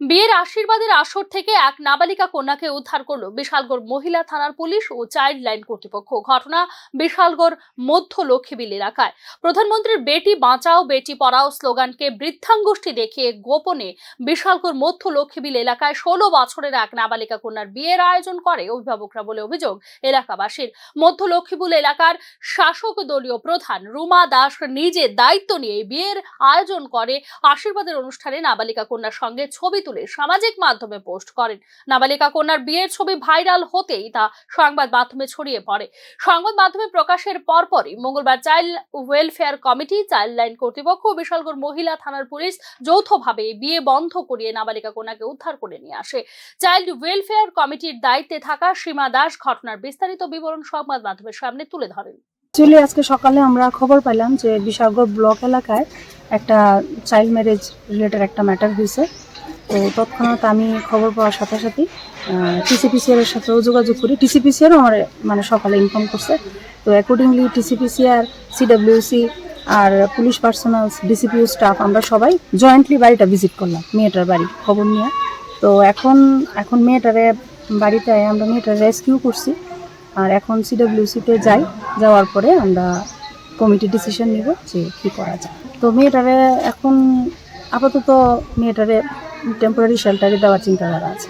বিয়ের আশীর্বাদের আসর থেকে এক নাবালিকা কন্যাকে উদ্ধার করল বিশালগড় মহিলা থানার পুলিশ ও চাইল্ড লাইন কর্তৃপক্ষ। ঘটনা বিশালগড় মধ্য লক্ষ্মীবিল এলাকায়। প্রধানমন্ত্রীর বেটি বাঁচাও, বেটি পড়াও স্লোগানকে বৃদ্ধাঙ্গুষ্ঠী দেখিয়ে গোপনে বিশালগড় মধ্য লক্ষ্মীবিল এলাকায় ষোলো বছরের এক নাবালিকা কন্যার বিয়ের আয়োজন করে অভিভাবকরা বলে অভিযোগ এলাকাবাসীর। মধ্য লক্ষ্মীপুর এলাকার শাসক দলীয় প্রধান রুমা দাস নিজে দায়িত্ব নিয়ে বিয়ের আয়োজন করে। আশীর্বাদের অনুষ্ঠানে নাবালিকা কন্যার সঙ্গে ছবি তুলে সামাজিক মাধ্যমে পোস্ট করেন। নাবালিকা কন্যার বিয়ের ছবি ভাইরাল হতেই তা সংবাদ মাধ্যমে ছড়িয়ে পড়ে। সংবাদ মাধ্যমে প্রকাশের পরপরই মঙ্গলবার child welfare committee, child line কর্তৃপক্ষ বিশালগড় মহিলা থানার পুলিশ যৌথভাবে বিয়ে বন্ধ করিয়ে নাবালিকা কন্যাকে উদ্ধার করে নিয়ে আসে। চাইল্ড ওয়েলফেয়ার কমিটির দায়িত্বে থাকা সীমা দাস ঘটনার বিস্তারিত বিবরণ সংবাদ মাধ্যমের সামনে তুলে ধরেন। অ্যাকচুয়ালি আজকে সকালে আমরা খবর পেলাম যে বিশালগড় ব্লক এলাকায় একটা চাইল্ড ম্যারেজ রিলেটেড একটা ম্যাটার হয়েছে। তো তৎক্ষণাৎ আমি খবর পাওয়ার সাথে সাথে টিসিপিসিআর এর সাথেও যোগাযোগ করি। টিসিপিসিআরও আমার মানে সকালে ইনফর্ম করছে। তো অ্যাকর্ডিংলি টিসিপিসিআর সিডাব্লিউসি আর পুলিশ পার্সোনাল ডিসিপিউ স্টাফ আমরা সবাই জয়েন্টলি বাড়িটা ভিজিট করলাম, মেয়েটার বাড়ি খবর নিয়ে। তো এখন এখন মেয়েটারে বাড়িতে আমরা মেয়েটার রেস্কিউ করছি। আর এখন সিডব্লিউসিতে যাই, যাওয়ার পরে আমরা কমিটি ডিসিশন নিব যে কী করা যায়। তো মেয়েটারে এখন আপাতত মেয়েটারে টেম্পোরারি শেল্টারে দেওয়ার চিন্তাধারা আছে।